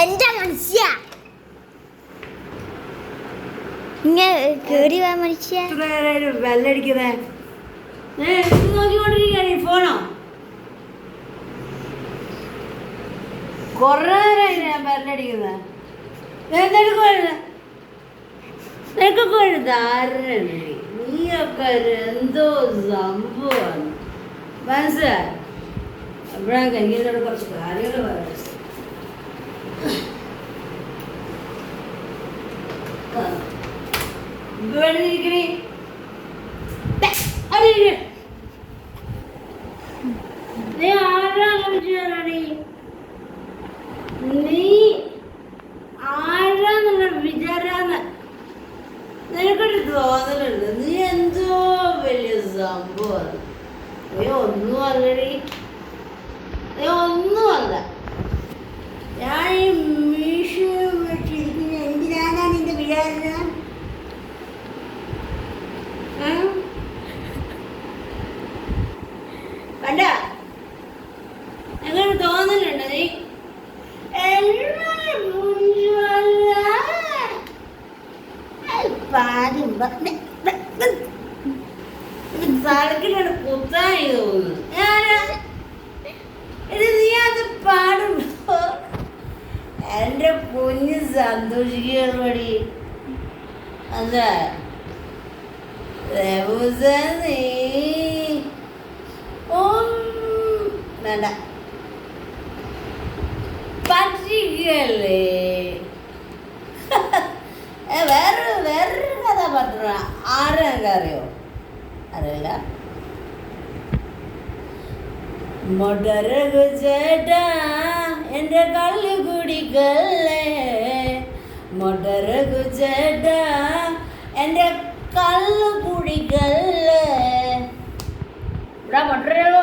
എന്റെ മനുഷ്യ. ഇങ്ങനെ കേറി പോയ മനുഷ്യ. ഈ ഫോണോ? എന്തോ സംഭവമാണ്. മനസ്സിലായി? അപ്പോഴാണ് കയ്യിലോട് കുറച്ച് കാര്യങ്ങൾ പറയാം തോന്നലുണ്ട്. നീ എന്തോ വലിയ സംഭവമാണ്. നീ ഒന്നും അല്ല. കണ്ട? അങ്ങനെ തോന്നലുണ്ട് നീ തലക്കിലാണ് കുത്തായി തോന്നുന്നു നീ അത് വേണ്ട. ഏ, വേറൊരു വേറൊരു കഥാപാത്രം ആരെയൊക്കെ അറിയോ? അറിയില്ല. മൊടരകു ചേട്ടാ എന്റെ കള്ളു കുടിക്കല്ലേ? മൊടരകു ചേട്ടാ എന്റെ കള്ളു കുടിക്കല്ലേ ഇവിടെ മൊട്ടരകോ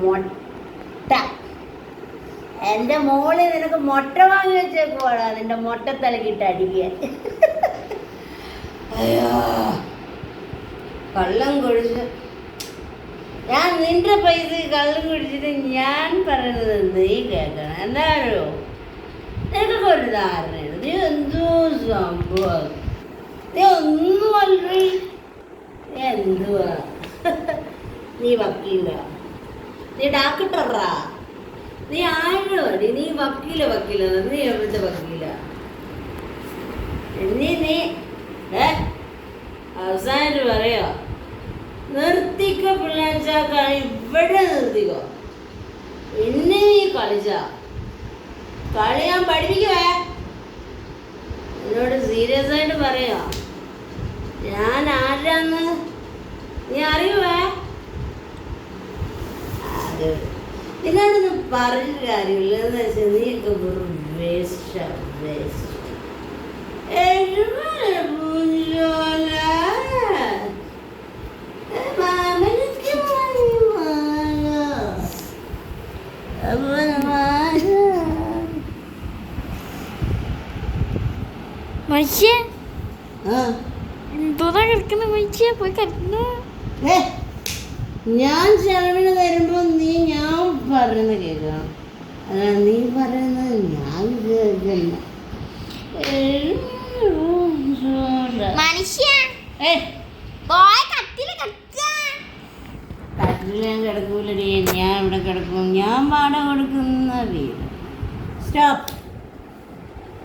മൊട്ട. എന്റെ മോളെ നിനക്ക് മുട്ട വാങ്ങി വെച്ചേക്കുവാടാ. നിന്റെ മുട്ട തലക്കിട്ട് അടിക്കുക അയ്യോ. കള്ളം കുടിച്ച്. ഞാൻ നിന്റെ പൈസ കള്ളം കുടിച്ചിട്ട് ഞാൻ പറയുന്നത് നീ കേൾക്കണം. എന്താണോ? നിനക്കൊക്കെ ഒരു ധാരണയുണ്ട്. നീ എന്തോ സംഭവം? ഒന്നും എന്തുവാ? നീ വക്കീല? നീ ഡാക്ടറാ? നീ ആരോ? അടി നീ വക്കീല വക്കീല. നീ എവിടുത്തെ വക്കീല? നീ നീ അവസാനമായിട്ട് പറയോ? നിർത്തിക്കോ പിള്ളേച്ച കളി ഇവിടെ നിർത്തിക്കോ. എന്നെ നീ കളിച്ച? കളി ഞാൻ പഠിപ്പിക്കുവേ. എന്നോട് സീരിയസ് ആയിട്ട് പറയാ? ഞാൻ ആരാന്ന് നീ അറിയുവേ? അത് നിന്നോടൊന്നും പറഞ്ഞിട്ട് കാര്യമില്ല. എന്ന് വെച്ചാൽ നീയൊക്കെ വെറും വേസ്റ്റ് വേസ്റ്റ് മനുഷ്യ? എന്തോന്നാ കിടക്കുന്ന മനുഷ്യ പോയി കിടക്കുന്നു ഞാൻ ചെലവിന് തരുമ്പോ നീ ഞാൻ പറയുന്ന കേൾക്കണം. അല്ല നീ പറയുന്നത് ഞാൻ കേൾക്കില്ല. മനുഷ്യ കട്ടിൽ ഞാൻ കിടക്കൂലടി. ഞാൻ ഇവിടെ കിടക്കും. ഞാൻ പാടം കൊടുക്കുന്ന വീട്. സ്റ്റോപ്പ്.